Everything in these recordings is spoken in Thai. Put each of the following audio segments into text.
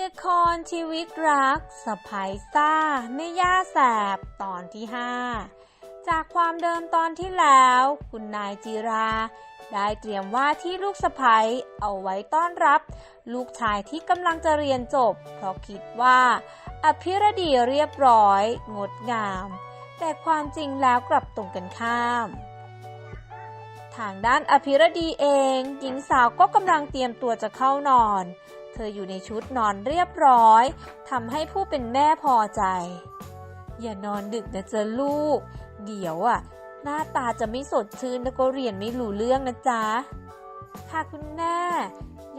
ละครชีวิตรักสะพายซ่าแม่ย่าแสบตอนที่ 5 จากความเดิมตอนที่แล้ว คุณนายจีรา ได้เตรียมว่าที่ลูกสะพ้ยเอาไว้ต้อนรับ ลูกชายที่กำลังจะเรียนจบ เพราะคิดว่า อภิรดีเรียบร้อย งดงาม แต่ความจริงแล้วกลับตรงกันข้ามทางด้านอภิรดีเอง หญิงสาวก็กำลังเตรียมตัวจะเข้านอน เธออยู่ในชุดนอนเรียบร้อยทำให้ผู้เป็นแม่พอใจ อย่านอนดึกนะเจ๊ะลูก เดี๋ยวอะ หน้าตาจะไม่สดชื่นแล้วก็เรียนไม่รู้เรื่องนะจ๊ะ ค่ะคุณแม่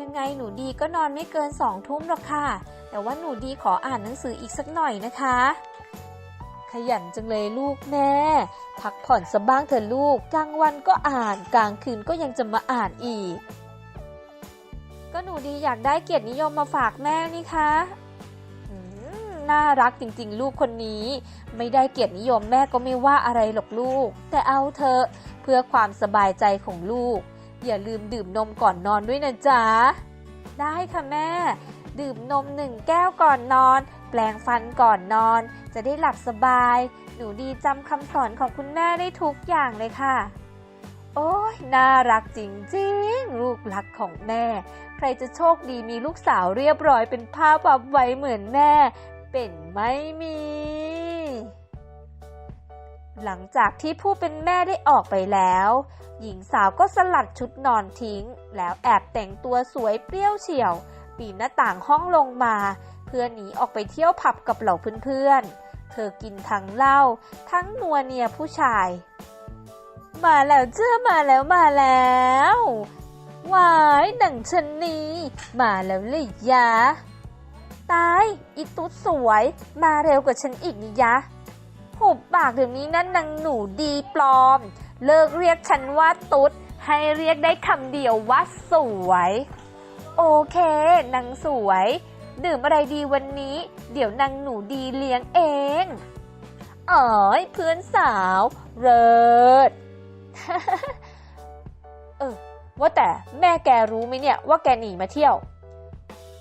ยังไงหนูดีก็นอนไม่เกินสองทุ่มหรอกค่ะ แต่ว่าหนูดีขออ่านหนังสืออีกสักหน่อยนะคะ ขยันจังเลยลูกแม่ พักผ่อนสบ้างเถอะลูก กลางวันก็อ่าน กลางคืนก็ยังจะมาอ่านอีก ก็หนูดีอยากได้เกียรตินิยมมาฝากแม่นี่คะน่ารักจริงๆ ลูกคนนี้ ไม่ได้เกียรตินิยมแม่ก็ไม่ว่าอะไรหรอกลูก แต่เอาเถอะเพื่อความสบายใจของลูก อย่าลืมดื่มนมก่อนนอนด้วยนะจ๊ะ ได้ค่ะแม่ ดื่มนมหนึ่งแก้วก่อนนอน แปลงฟันก่อนนอน จะได้หลับสบาย หนูดีจำคำสอนของคุณแม่ได้ทุกอย่างเลยค่ะ โอ้ยน่ารักจริงๆ ลูกรักของแม่ รจะโชคดีมีลูกสาวเรียบร้อยเป็นภาพวับไว้เหมือนแม่ เป็นไม่มี หลังจากที่ผู้เป็นแม่ได้ออกไปแล้ว หญิงสาวก็สลัดชุดนอนทิ้ง แล้วแอบแต่งตัวสวยเปรี้ยวเฉียว ปีนหน้าต่างห้องลงมา เพื่อหนีออกไปเที่ยวผับกับเหล่าเพื่อนๆ เธอกินทั้งเหล้าทั้งนัวเนียผู้ชาย มาแล้วเจ้ามาแล้วมาแล้ว วายหนังชนนีมาแล้วเลยยะ ตายอีตุ๊ดสวยมาเร็วกว่าฉันอีกนี่ยะหุบปากเดี๋ยวนี้นั่นนางหนูดีปลอม เลิกเรียกฉันว่าตุ๊ด ให้เรียกได้คำเดียวว่าสวย โอเคนางสวย ดื่มอะไรดีวันนี้ เดี๋ยวนางหนูดีเลี้ยงเองอ๋อยเพื่อนสาว เริศเออ ว่าแต่แม่แกรู้ไหมเนี่ยว่าแกหนีมาเที่ยว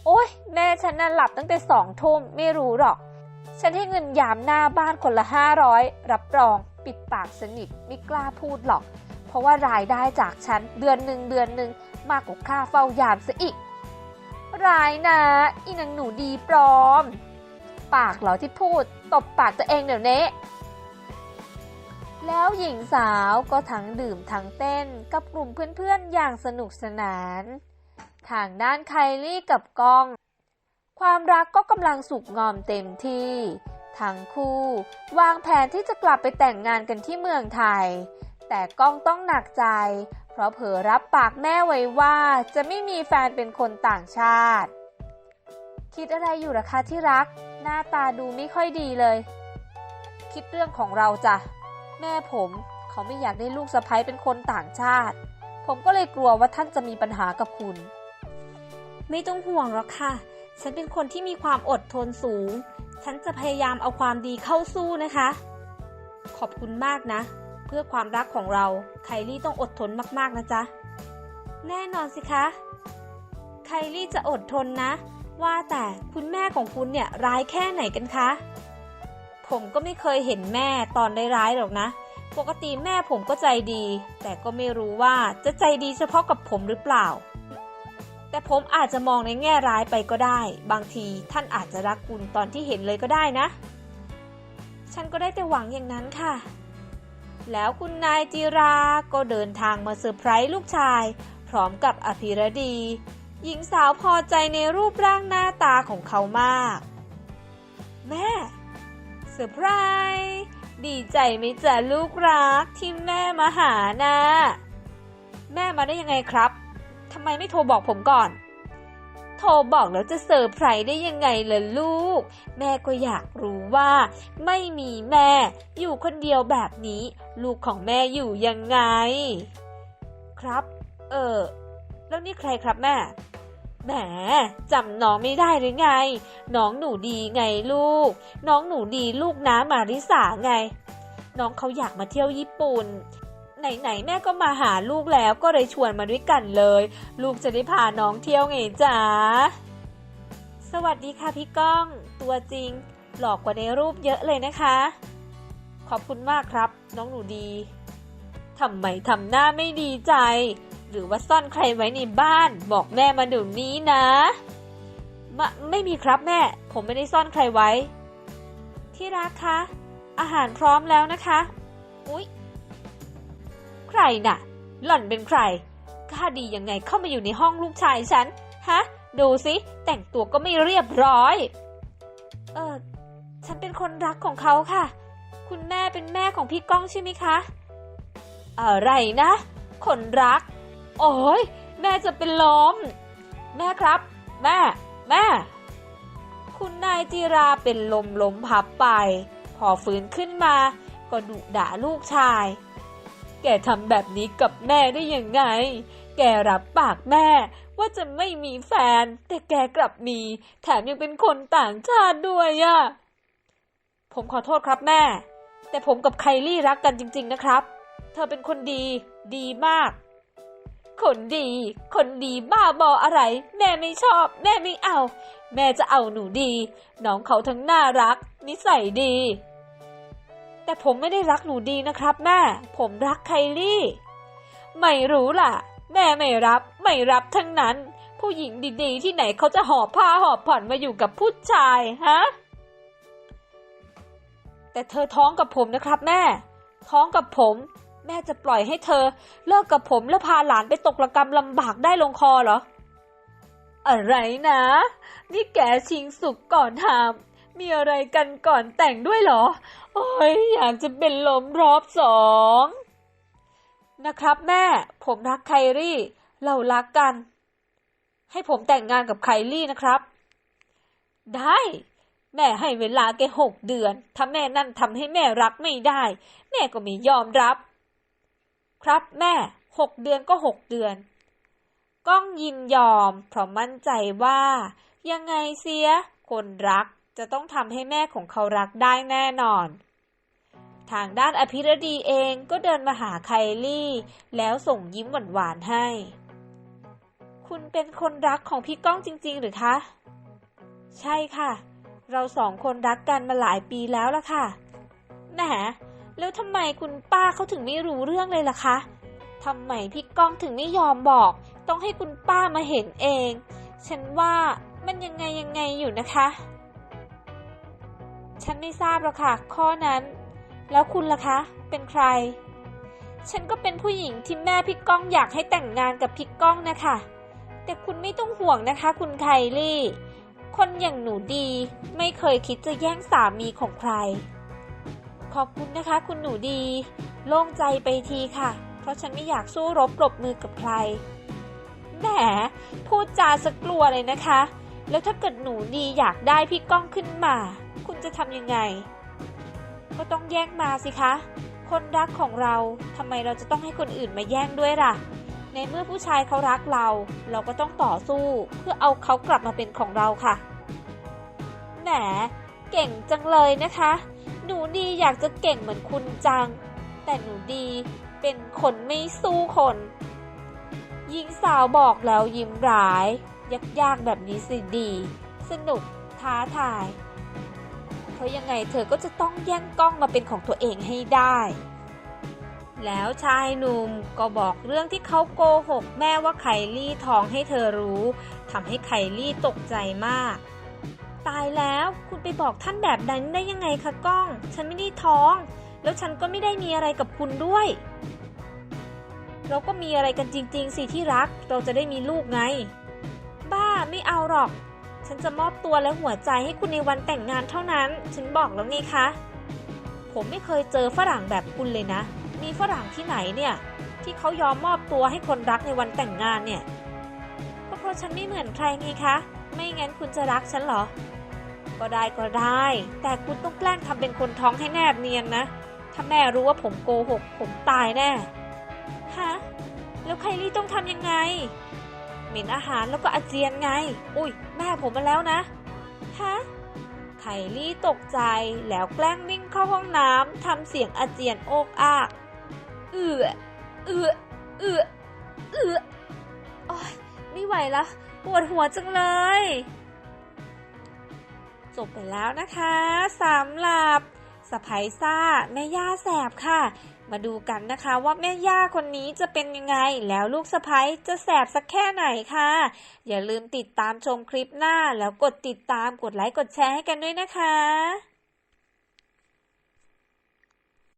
โอ้ยแม่ฉันน่ะหลับตั้งแต่สองทุ่มไม่รู้หรอก ฉันให้เงินยามหน้าบ้านคนละห้าร้อยรับรองปิดปากสนิทไม่กล้าพูดหรอก เพราะว่ารายได้จากฉันเดือนหนึ่งเดือนหนึ่งมากกว่าค่าเฝ้ายามซะอีก รายนะ อีนางหนูดีปลอม ปากเหรอที่พูด ตบปากตัวเองเดี๋ยวนี้ แล้วหญิงสาวก็ทั้งดื่มทั้งเต้นกับกลุ่มเพื่อนๆอย่างสนุกสนาน ทางด้านไคลี่กับกอง ความรักก็กำลังสุกงอมเต็มที่ ทั้งคู่ วางแผนที่จะกลับไปแต่งงานกันที่เมืองไทย แต่ก้องต้องหนักใจ เพราะเผลอรับปากแม่ไว้ว่าจะไม่มีแฟนเป็นคนต่างชาติ คิดอะไรอยู่ล่ะคะที่รัก หน้าตาดูไม่ค่อยดีเลย คิดเรื่องของเราจ้ะ แม่ผม เขาไม่อยากได้ลูกสะใภ้เป็นคนต่างชาติ ผมก็เลยกลัวว่าท่านจะมีปัญหากับคุณ ไม่ต้องห่วงหรอกค่ะ ฉันเป็นคนที่มีความอดทนสูง ฉันจะพยายามเอาความดีเข้าสู้นะคะ ขอบคุณมากนะ เพื่อความรักของเราไคลี่ต้องอดทนมากๆนะจ๊ะ แน่นอนสิคะ ไคลี่จะอดทนนะ ว่าแต่คุณแม่ของคุณเนี่ยร้ายแค่ไหนกันคะ ผมก็ไม่เคยเห็นแม่ตอนร้ายๆหรอกนะ ปกติแม่ผมก็ใจดี แต่ก็ไม่รู้ว่าจะใจดีเฉพาะกับผมหรือเปล่า แต่ผมอาจจะมองในแง่ร้ายไปก็ได้ บางทีท่านอาจจะรักคุณตอนที่เห็นเลยก็ได้นะ ฉันก็ได้แต่หวังอย่างนั้นค่ะ แล้วคุณนายจิราก็เดินทางมาเซอร์ไพรส์ลูกชาย พร้อมกับอภิรดี หญิงสาวพอใจในรูปร่างหน้าตาของเขามาก แม่ อร์ไพรส์ดีใจไหมจ๊ะลูกรักที่แม่มาหานะ แม่มาได้ยังไงครับทำไมไม่โทรบอกผมก่อน โทรบอกแล้วจะเซอร์ไพรส์ได้ยังไงล่ะลูก แม่ก็อยากรู้ว่า ไม่มีแม่ อยู่คนเดียวแบบนี้ ลูกของแม่อยู่ยังไง ครับ เออแล้วนี่ใครครับแม่ แหมจำน้องไม่ได้หรือไง น้องหนูดีไงลูก น้องหนูดีลูกน้ามาริสาไง น้องเขาอยากมาเที่ยวญี่ปุ่น ไหนๆแม่ก็มาหาลูกแล้วก็เลยชวนมาด้วยกันเลย ลูกจะได้พาน้องเที่ยวไงจ๊ะ สวัสดีค่ะพี่ก้อง ตัวจริง หลอกกว่าในรูปเยอะเลยนะคะ ขอบคุณมากครับ น้องหนูดีทำไมทำหน้าไม่ดีใจ หรือว่าซ่อนใครไว้ในบ้าน บอกแม่มาเดี๋ยวนี้นะมะไม่มีครับแม่ ผมไม่ได้ซ่อนใครไว้ ที่รักคะ อาหารพร้อมแล้วนะคะ อุ๊ย ใครน่ะ หล่อนเป็นใครกล้าดียังไงเข้ามาอยู่ในห้องลูกชายฉัน ฮะ ดูสิแต่งตัวก็ไม่เรียบร้อย เออฉันเป็นคนรักของเขาค่ะ คุณแม่เป็นแม่ของพี่ก้องใช่ไหมคะ อะไรนะ คนรัก โอ้ยแม่จะเป็นลม แม่ครับ แม่ แม่ คุณนายจีราเป็นลมล้มพับไป พอฟื้นขึ้นมา ก็ดุด่าลูกชาย แกทำแบบนี้กับแม่ได้ยังไง แกรับปากแม่ว่าจะไม่มีแฟน แต่แกกลับมี แถมยังเป็นคนต่างชาติด้วยอะผมขอโทษครับแม่ แต่ผมกับไคลี่รักกันจริง ๆนะครับ เธอเป็นคนดี ดีมาก คนดี คนดีบ้าบออะไร แม่ไม่ชอบ แม่ไม่เอา แม่จะเอาหนูดี น้องเขาทั้งน่ารัก นิสัยดี แต่ผมไม่ได้รักหนูดีนะครับแม่ ผมรักไคลี่ ไม่รู้ล่ะ แม่ไม่รับ ไม่รับทั้งนั้น ผู้หญิงดีๆ ที่ไหนเขาจะหอบผ้าหอบผ่อนมาอยู่กับผู้ชายฮะ แต่เธอท้องกับผมนะครับแม่ ท้องกับผม แม่จะปล่อยให้เธอ เลิกกับผมแล้วพาหลานไปตกระกรรมลำบากได้ลงคอเหรอ อะไรนะ นี่แกชิงสุกก่อนทำมีอะไรกันก่อนแต่งด้วยเหรอ โอ้ยอยากจะเป็นลมรอบสองนะครับแม่ ผมรักไคลี่ เรารักกัน ให้ผมแต่งงานกับไคลี่นะครับ ได้ แม่ให้เวลาแกหกเดือน ถ้าแม่นั่นทำให้แม่รักไม่ได้ แม่ก็ไม่ยอมรับ ครับแม่หกเดือนก็หกเดือน ก้องยินยอม เพราะมั่นใจว่า ยังไงเสีย คนรักจะต้องทำให้แม่ของเขารักได้แน่นอน ทางด้านอภิรดีเองก็เดินมาหาไคลี่ แล้วส่งยิ้มหวานๆให้ คุณเป็นคนรักของพี่ก้องจริง ๆ หรือคะ ใช่ค่ะ เราสองคนรักกันมาหลายปีแล้วล่ะค่ะแหม แล้วทำไมคุณป้าเขาถึงไม่รู้เรื่องเลยล่ะคะทำไมพี่ก้องถึงไม่ยอมบอก ต้องให้คุณป้ามาเห็นเอง ฉันว่ามันยังไงยังไงอยู่นะคะ ฉันไม่ทราบหรอกค่ะ ข้อนั้น แล้วคุณล่ะคะ เป็นใคร ฉันก็เป็นผู้หญิงที่แม่พี่ก้องอยากให้แต่งงานกับพี่ก้องนะคะ แต่คุณไม่ต้องห่วงนะคะ คุณไคลี่ คนอย่างหนูดีไม่เคยคิดจะแย่งสามีของใคร ขอบคุณนะคะ คุณหนูดี โล่งใจไปทีค่ะ เพราะฉันไม่อยากสู้รบปรบมือกับใคร แหม พูดจาสกลัวเลยนะคะ แล้วถ้าเกิดหนูดีอยากได้พี่ก้องขึ้นมา คุณจะทำยังไง ก็ต้องแย่งมาสิคะ คนรักของเราทำไมเราจะต้องให้คนอื่นมาแย่งด้วยล่ะ ในเมื่อผู้ชายเขารักเรา เราก็ต้องต่อสู้เพื่อเอาเขากลับมาเป็นของเราค่ะ แหม เก่งจังเลยนะคะ หนูดีอยากจะเก่งเหมือนคุณจัง แต่หนูดีเป็นคนไม่สู้คนหญิงสาวบอกแล้วยิ้มร้าย ยากๆแบบนี้สิดี สนุกท้าทาย เพราะยังไงเธอก็จะต้องแย่งกล้องมาเป็นของตัวเองให้ได้ แล้วชายหนุ่มก็บอกเรื่องที่เขาโกหกแม่ว่าไคลี่ท้องให้เธอรู้ทำให้ไคลี่ตกใจมาก ตายแล้ว คุณไปบอกท่านแบบนั้นได้ยังไงคะก้อง ฉันไม่ได้ท้อง แล้วฉันก็ไม่ได้มีอะไรกับคุณด้วย เราก็มีอะไรกันจริง ๆ สิที่รัก เราจะได้มีลูกไง บ้าไม่เอาหรอก ฉันจะมอบตัวและหัวใจให้คุณในวันแต่งงานเท่านั้น ฉันบอกแล้วไงคะ ผมไม่เคยเจอฝรั่งแบบคุณเลยนะ มีฝรั่งที่ไหนเนี่ย ที่เขายอมมอบตัวให้คนรักในวันแต่งงานเนี่ยก็เพราะฉันไม่เหมือนใครไงคะ ไม่งั้นคุณจะรักฉันเหรอ ก็ได้ก็ได้ แต่คุณต้องแกล้งทำเป็นคนท้องให้แนบเนียนนะ ถ้าแม่รู้ว่าผมโกหก ผมตายแน่ ฮะ แล้วไคลี่ต้องทำยังไง เหม็นอาหารแล้วก็อาเจียนไง อุ้ย แม่ผมมาแล้วนะ ฮะ ไคลี่ตกใจแล้วแกล้งวิ่งเข้าห้องน้ำทำเสียงอาเจียนโอกอากเอือเอือเอือเอือโอ้ยไม่ไหวละปวดหัวจังเลย จบไปแล้วนะคะสำหรับสไปซ่าแม่ย่าแสบค่ะ มาดูกันนะคะว่าแม่ย่าคนนี้จะเป็นยังไง แล้วลูกสะพ้ยจะแสบสักแค่ไหนค่ะ อย่าลืมติดตามชมคลิปหน้าแล้วกดติดตามกดไลค์กดแชร์ให้กันด้วยนะคะ